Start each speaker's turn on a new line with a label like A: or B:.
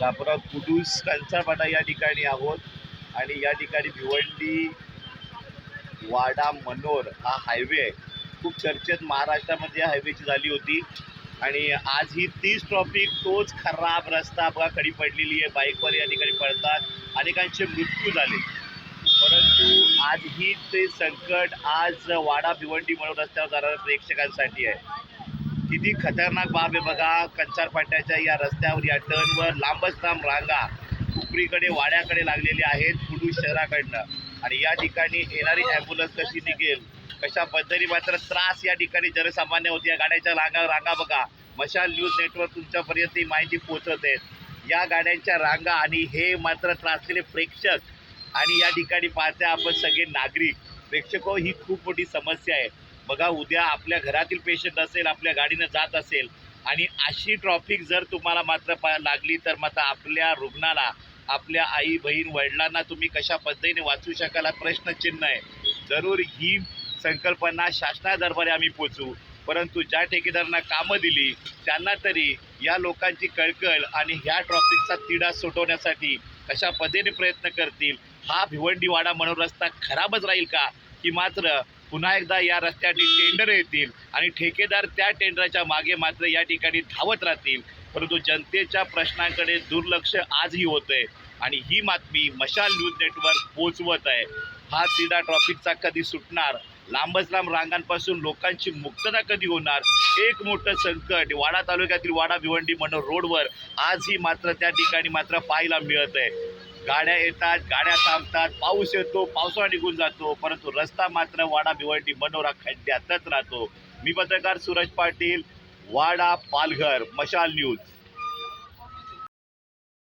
A: तर कुडूस कंसारपाटा या ठिकाणी आहोत. आणि या ठिकाणी भिवंडी वाडा मनोर हा हायवे आहे. खूप चर्चेत महाराष्ट्रामध्ये हायवेची झाली होती. आणि आज ही तीच ट्रॉफिक तोच खराब रस्ता बघा पडलेली आहे. बाईकवर या ठिकाणी पडतात. अनेकांचे मृत्यू झाले. परंतु आज ही ते संकट आज वाडा भिवंडी म्हणून रस्त्यावर जाणाऱ्या प्रेक्षकांसाठी आहे. किती खतरनाक बाब आहे बघा. कंचारपाट्याच्या या रस्त्यावर या टर्नवर लांबच लांब रांगा उपरीकडे वाड्याकडे लागलेल्या आहेत कुडू शहराकडनं. आणि या ठिकाणी येणारी ॲम्ब्युलन्स कशी निघेल? कशा पद्धतीने मात्र त्रास या ठिकाणी जनसामान्य होती. या गाड्यांच्या रांगा रांगा बघा. मशाल न्यूज नेटवर्क तुमच्यापर्यंत ही माहिती पोहोचत आहेत. या गाड्यांच्या रांगा आणि हे मात्र त्रासलेले प्रेक्षक आणि या ठिकाणी पाहते आपण सगळे नागरिक. प्रेक्षक ही खूप मोठी समस्या आहे. बघा उद्या आपल्या घरातील पेशंट असेल आपल्या गाडीनं जात असेल आणि अशी ट्रॉफिक जर तुम्हाला मात्र पा लागली तर मात्र आपल्या रुग्णाला आपल्या आई बहीण वडिलांना तुम्ही कशा पद्धतीने वाचू शकाल हा प्रश्नचिन्ह आहे. जरूर ही संकल्पना शासनादरबारे आम्ही पोचू परंतु ज्या ठेकेदारांना कामं दिली त्यांना तरी या लोकांची कळकळ आणि ह्या ट्रॉफिकचा तिढा सुटवण्यासाठी कशा पद्धतीने प्रयत्न करतील हा भिवंडीवाडा म्हणून रस्ता खराबच राहील का? की मात्र पुन्हा एकदा या रस्त्यासाठी टेंडर येतील आणि ठेकेदार त्या टेंडरच्या मागे मात्र या ठिकाणी धावत राहतील. परंतु जनतेच्या प्रश्नांकडे दुर्लक्ष आजही होत आहे आणि ही बातमी मशाल न्यूज नेटवर्क पोचवत आहे. हा तिढा ट्रॉफिकचा कधी सुटणार? लांबच लांब रांगांपासून लोकांची मुक्तता कधी होणार? एक मोठं संकट वाडा तालुक्यातील वाडा भिवंडी म्हणून रोडवर आजही मात्र त्या ठिकाणी मात्र पाहायला मिळत आहे गाड्या येतात गाड्या थांबतात पाऊस येतो पावसाळा निघून जातो परंतु रस्ता मात्र वाडा भिवंडी मनोरा खड्ड्यातच राहतो. मी पत्रकार सूरज पाटील वाडा पालघर मशाल न्यूज.